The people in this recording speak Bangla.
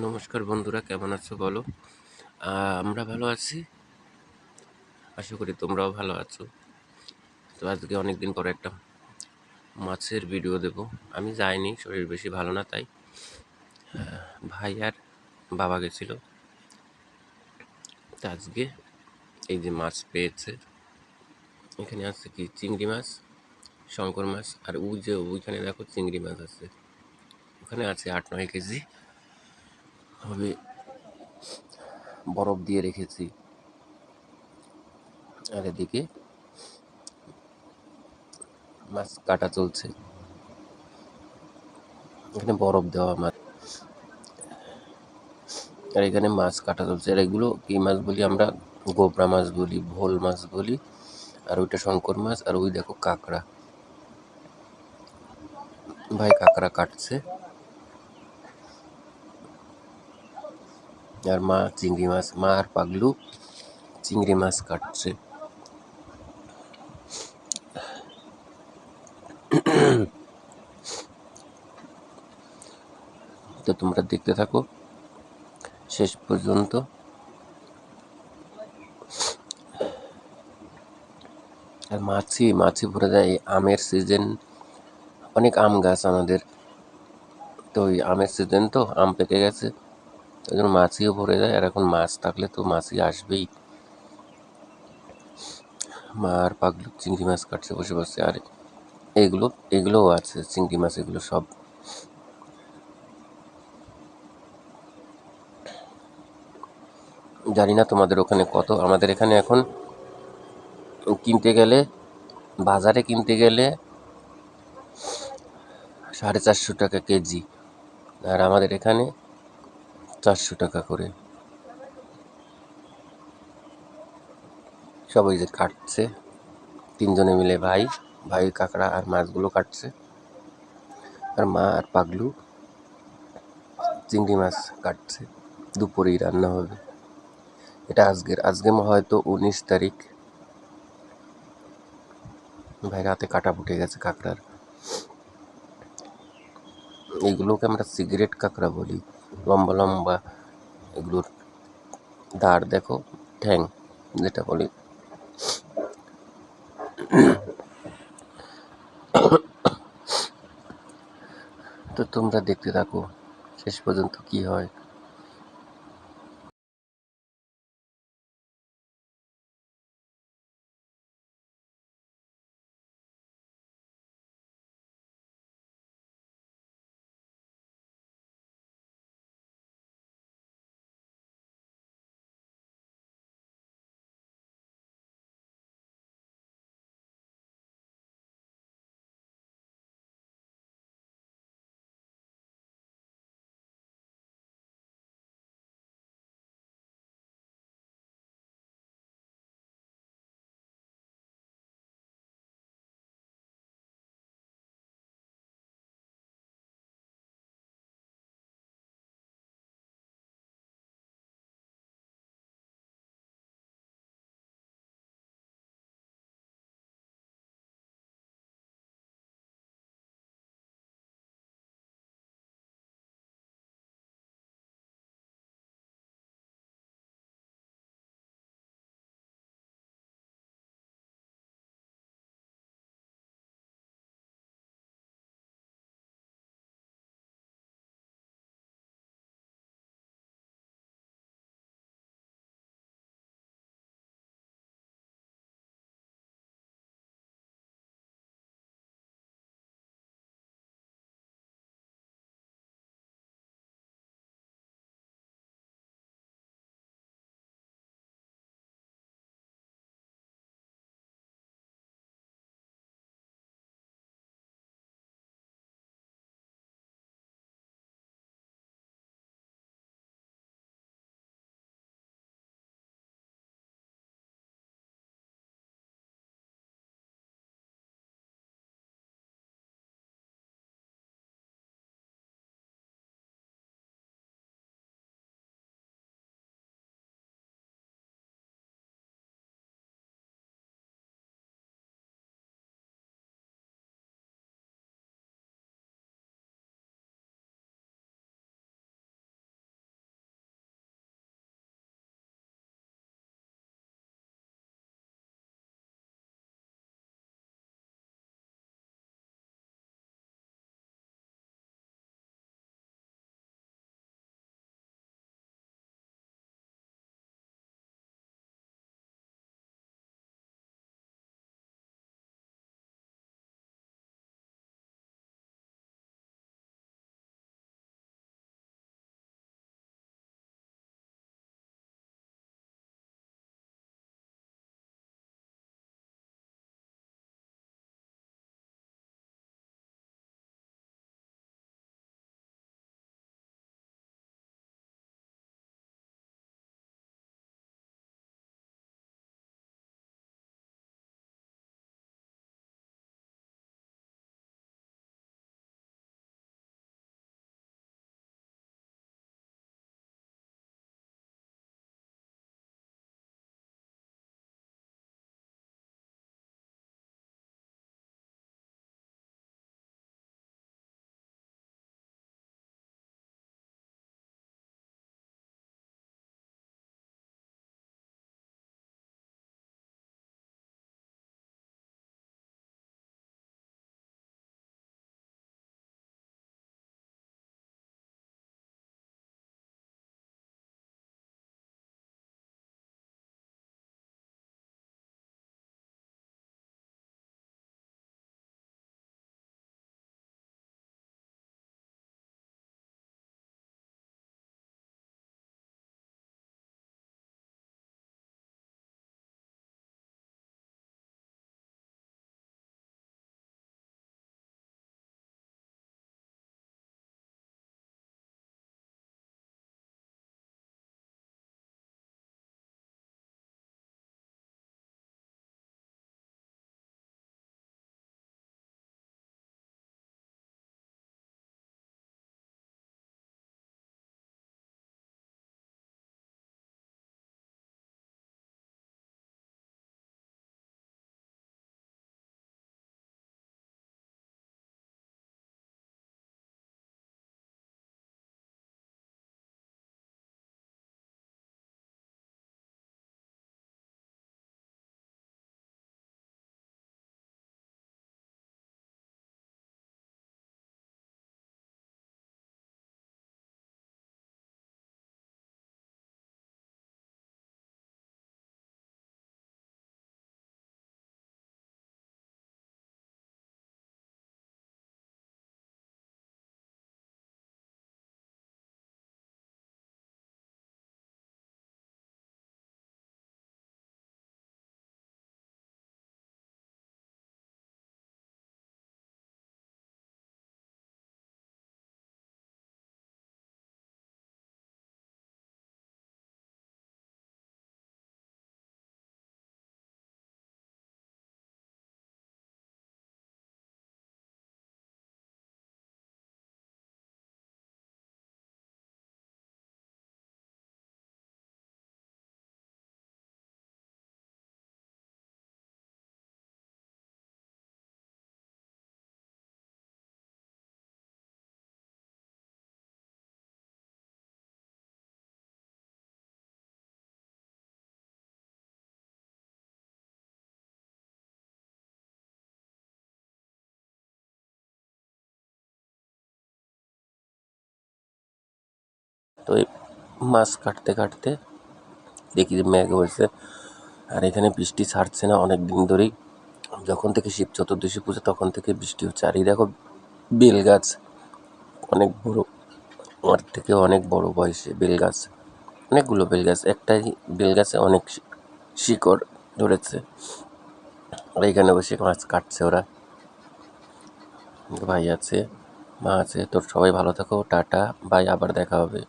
নমস্কার বন্ধুরা, কেমন আছো বলো? আমরা ভালো আছি। আশা করি তোমরাও ভালো আছো। তো আজকে অনেক দিন পরে একটা মাছের ভিডিও দেব। আমি যাইনি, শরীর বেশি ভালো না তাই। ভাই আর বাবা গেছিল। তো আজকে এই যে মাছ পেয়েছে, এখানে আছে কি? চিংড়ি মাছ, শঙ্কর মাছ, আর ওই যে ওইখানে দেখো চিংড়ি মাছ আছে। ওখানে আছে আট নয় কেজি। হবে বরফ দিয়ে রেখেছি। আর এদিকে মাছ কাটা চলছে। এখানে বরফ দেওয়া মাছ। আর এখানে মাছ কাটা চলছে। আর এগুলো কি মাছ বলি আমরা? গোবরা মাছ বলি, ভোল মাছ বলি, আর ওইটা শঙ্কর মাছ, আর ওই দেখো কাঁকড়া। ভাই কাঁকড়া কাটছে। আর মা চিংড়ি মাছ মা আর পাগলু চিংড়ি মাছ কাটছে তো তোমরা দেখতে থাকো। শেষ পর্যন্ত। আর মাছি মাছি ভরে যায় আমের সিজন অনেক আম গাছ আমাদের। তো ওই আমের সিজন তো আম পেকে গেছে। ওই জন্য মাছিও ভরে যায়, আর এখন মাছ থাকলে তো মাছি আসবেই। মা আর পাগলু চিংড়ি মাছ কাটছে, বসে বসে। আর এগুলো, এগুলোও আছে, চিংড়ি মাছ, এগুলো সব। জানি না তোমাদের ওখানে কত, আমাদের এখানে এখন কিনতে গেলে, বাজারে কিনতে গেলে সাড়ে চারশো টাকা কেজি। আর আমাদের এখানে চারশো টাকা করে। সবাই যে কাটছে, তিনজনে মিলে ভাই ভাই, কাকড়া আর মাছগুলো কাটছে। আর মা আর পাগলু চিংড়ি মাছ কাটছে। দুপুরেই রান্না হবে। এটা আজকের, আজকে হয়তো উনিশ তারিখ। ভাই রাতে কাটা ফুটে গেছে কাঁকড়ার। এগুলোকে আমরা সিগারেট কাঁকড়া বলি। লম্বা লম্বা এগুলোর দাঁড় দেখো, ঠ্যাং যেটা বলি। তো তোমরা দেখতে থাকো শেষ পর্যন্ত কি হয়। তো এই মাছ কাটতে কাটতে দেখি মেঘ হয়েছে আর এখানে বৃষ্টি ছাড়ছে না অনেক দিন ধরেই। যখন থেকে শিব চতুর্দশী পুজো, তখন থেকে বৃষ্টি হচ্ছে। আর এই দেখো বেল গাছ, অনেক বড়, আমার থেকে অনেক বড় বয়সে বেল গাছ, অনেকগুলো বেল গাছ। একটাই বেল গাছে অনেক শিকড় ধরেছে। আর এখানে বসে মাছ কাটছে ওরা। ভাই আছে, মা আছে, তোর সবাই ভালো থাকো, টাটা, বাই, আবার দেখা হবে।